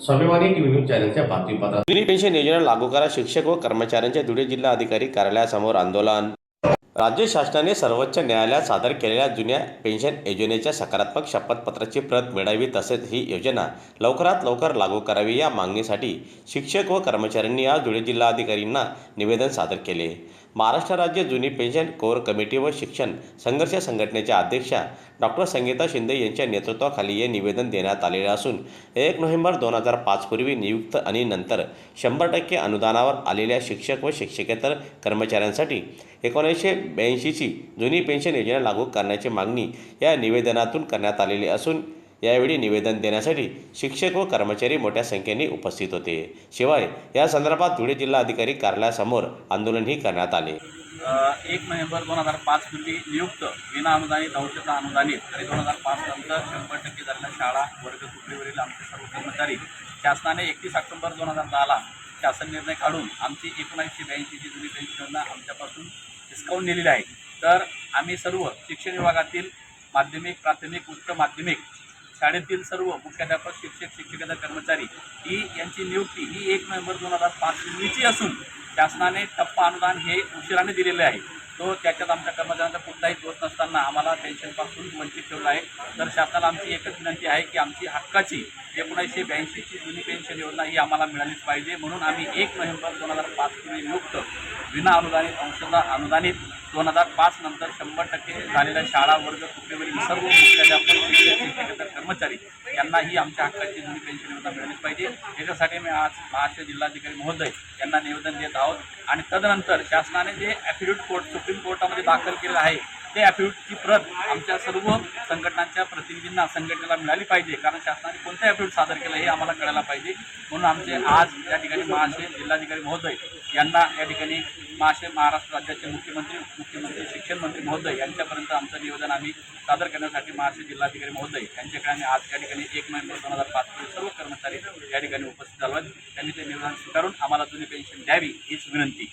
स्वाभिमानी TV news चॅनलच्या बातमीपत्रात. जुनी पेन्शन योजना लागू करा शिक्षक व कर्मचाऱ्यांच्या धुळे जिल्हा अधिकारी कार्यालयासमोर आंदोलन. राज्य शासनाने सर्वोच्च न्यायालयात सादर केलेल्या जुन्या पेन्शन योजनेच्या सकारात्मक शपथपत्राची प्रत मिळावी तसेच ही योजना लवकरात लवकर लागू करावी या मागणीसाठी शिक्षक व कर्मचाऱ्यांनी आज धुळे जिल्हाधिकारींना निवेदन सादर केले. महाराष्ट्र राज्य जुनी पेन्शन कोर कमिटी व शिक्षण संघर्ष संघटनेच्या अध्यक्षा डॉक्टर संगीता शिंदे यांच्या नेतृत्वाखाली हे निवेदन देण्यात आलेले असून एक नोव्हेंबर दोन हजार पाचपूर्वी नियुक्त आणि नंतर शंभर टक्के अनुदानावर आलेल्या शिक्षक व शिक्षकेतर कर्मचाऱ्यांसाठी एकोणीसशे ब्याऐंशीची जुनी पेन्शन योजना लागू करण्याची मागणी या निवेदनातून करण्यात आलेली असून यावेळी निवेदन देण्यासाठी शिक्षक व कर्मचारी मोठ्या संख्येने उपस्थित होते. शिवाय या संदर्भात धुळे जिल्हाधिकारी कार्यालयासमोर आंदोलनही करण्यात आले. एक नोव्हेंबर दोन हजार पाच रोजी नियुक्त विना अनुदानित औषध अनुदानित आणि दोन हजार पाच नंतर शंभर टक्के झालेल्या शाळा वर्ग तुकडीवरील आमचे सर्व कर्मचारी शासनाने एकतीस ऑक्टोबर दोन हजार दहाला शासन निर्णय काढून आमची एकोणीसशे ब्याऐंशीची जुनी पेन्शन आमच्यापासून डिस्काउंट नेलेली आहे. तर आम्ही सर्व शिक्षण विभागातील माध्यमिक प्राथमिक उच्च माध्यमिक शाळेतील सर्व मुख्याध्यापक शिक्षक शिक्षकेतर कर्मचारी ही यांची नियुक्ती ही एक नोव्हेंबर दोन हजार पाच असून शासनाने टप्पा अनुदान हे उशिराने दिलेले आहे. तो त्याच्यात आमच्या कर्मचाऱ्यांचा कुठलाही दोष नसताना आम्हाला पेन्शनपासून वंचित ठेवला आहे. तर शासनाला आमची एकच विनंती आहे की आमची हक्काची एकोणीसशे ब्याऐंशीची जुनी पेन्शन योजना ही आम्हाला मिळालीच पाहिजे. म्हणून आम्ही एक नोव्हेंबर दोन हजार पाच पूर्वी नियुक्त विना अनुदानित अंशदा अनुदानित दोन हजार पाच नंतर शंभर टक्के झालेल्या शाळा वर्ग तुकडीवरील सर्व मुख्याध्यापक शिक्षक शिक्षकेतर कर्मचारी यांनाही आमच्या हक्काची जुनी पेन्शन योजना मिळालीच पाहिजे. याच्यासाठी मी आज महाराष्ट्र जिल्हाधिकारी महोदय यांना निवेदन देत आहोत. आणि तदनंतर शासनाने जे ॲफिडेविट कोर्ट सुप्रीम कोर्टामध्ये दाखल केलेलं आहे ते ॲफिडेविटची प्रत आमच्या सर्व संघटनांच्या प्रतिनिधींना संघटनेला मिळाली पाहिजे. कारण शासनाने कोणतं ॲफिडेविट सादर केलं हे आम्हाला कळायला पाहिजे. म्हणून आमचे आज या ठिकाणी महाशय जिल्हाधिकारी महोदय यांना या ठिकाणी महाशय महाराष्ट्र राज्याचे मुख्यमंत्री मुख्यमंत्री शिक्षण मंत्री महोदय यांच्यापर्यंत आमचं निवेदन आम्ही सादर करण्यासाठी महाराष्ट्र जिल्हाधिकारी महोदय यांच्याकडे आम्ही आज या ठिकाणी एक नोव्हेंबर दोन हजार पाच रोजी सर्व कर्मचारी या ठिकाणी उपस्थित झालो आहेत. त्यांनी ते निवेदन स्वीकारून आम्हाला जुनी पेन्शन द्यावी हीच विनंती.